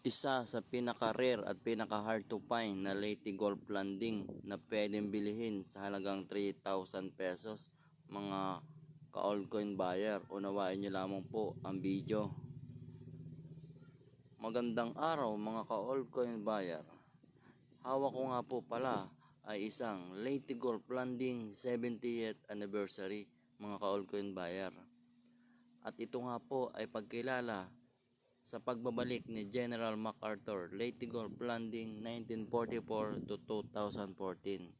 Isa sa pinaka-rare at pinaka-hard to find na Leyte Golf Landing na pwedeng bilihin sa halagang 3,000 pesos mga ka-all coin buyer. Unawain nyo lamang po ang video. Magandang araw mga ka-all coin buyer. Hawak ko nga po pala ay isang Leyte Golf Landing 70th anniversary mga ka-all coin buyer. At ito nga po ay pagkilala sa pagbabalik ni General MacArthur Leyte Golf Landing 1944 to 2014.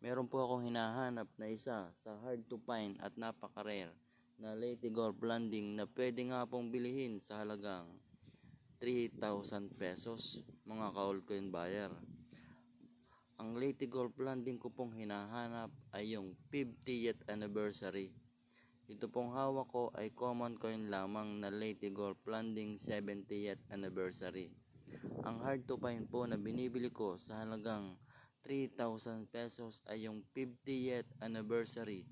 Meron po akong hinahanap na isa sa hard to find at napaka-rare na Leyte Golf Landing na pwede nga pong bilihin sa halagang 3,000 pesos mga ka-all coin buyer. Ang Leyte Golf Landing ko pong hinahanap ay yung 50th anniversary. Ito pong hawak ko ay common coin lamang na Leyte Golf Landing 70th anniversary. Ang hard to find po na binibili ko sa halagang 3,000 pesos ay yung 50th anniversary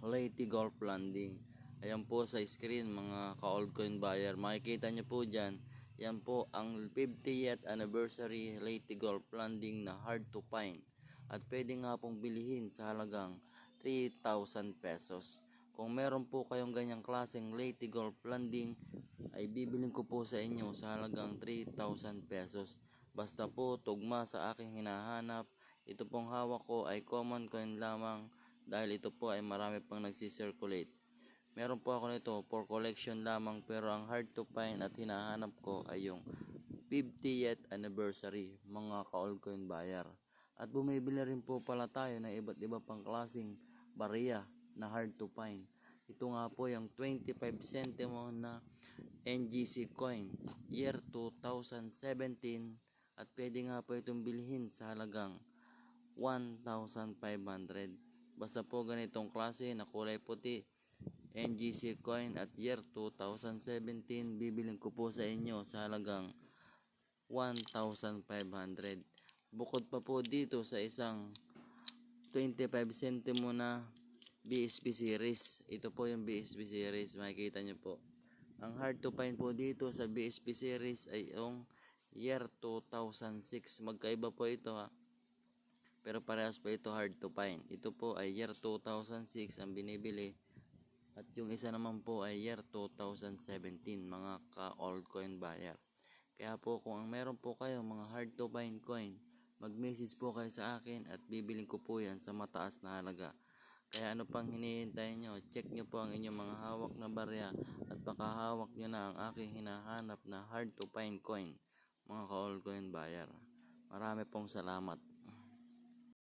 Leyte Golf Landing. Ayan po sa screen mga ka-old coin buyer. Makikita nyo po dyan. Yan po ang 50th anniversary Leyte Golf Landing na hard to find. At pwede nga pong bilihin sa halagang 3,000 pesos. Kung meron po kayong ganyang klaseng Leyte Golf Landing, ay bibiling ko po sa inyo sa halagang 3,000 pesos. Basta po tugma sa aking hinahanap. Ito pong hawak ko ay common coin lamang dahil ito po ay marami pang nagsisirculate. Meron po ako nito for collection lamang pero ang hard to find at hinahanap ko ay yung 50th anniversary mga ka-all coin buyer. At bumibili rin po pala tayo ng iba't iba pang klaseng barya na hard to find. Ito nga po yung 25 centimo na NGC coin year 2017 at pwede nga po itong bilhin sa halagang 1,500. Basta po ganitong klase na kulay puti NGC coin at year 2017 bibiling ko po sa inyo sa halagang 1,500. Bukod pa po dito sa isang 25 centimo na BSP series. Ito po yung BSP series. Makikita nyo po. Ang hard to find po dito sa BSP series ay yung year 2006. Magkaiba po ito ha. Pero parehas po ito hard to find. Ito po ay year 2006 ang binibili. At yung isa naman po ay year 2017 mga ka-old coin buyer. Kaya po kung ang meron po kayo mga hard to find coin, mag-message po kayo sa akin at bibiling ko po yan sa mataas na halaga. Kaya ano pang hinihintay nyo, check nyo po ang inyong mga hawak na barya at baka hawak nyo na ang aking hinahanap na hard to find coin, mga ka-all coin buyer. Marami pong salamat.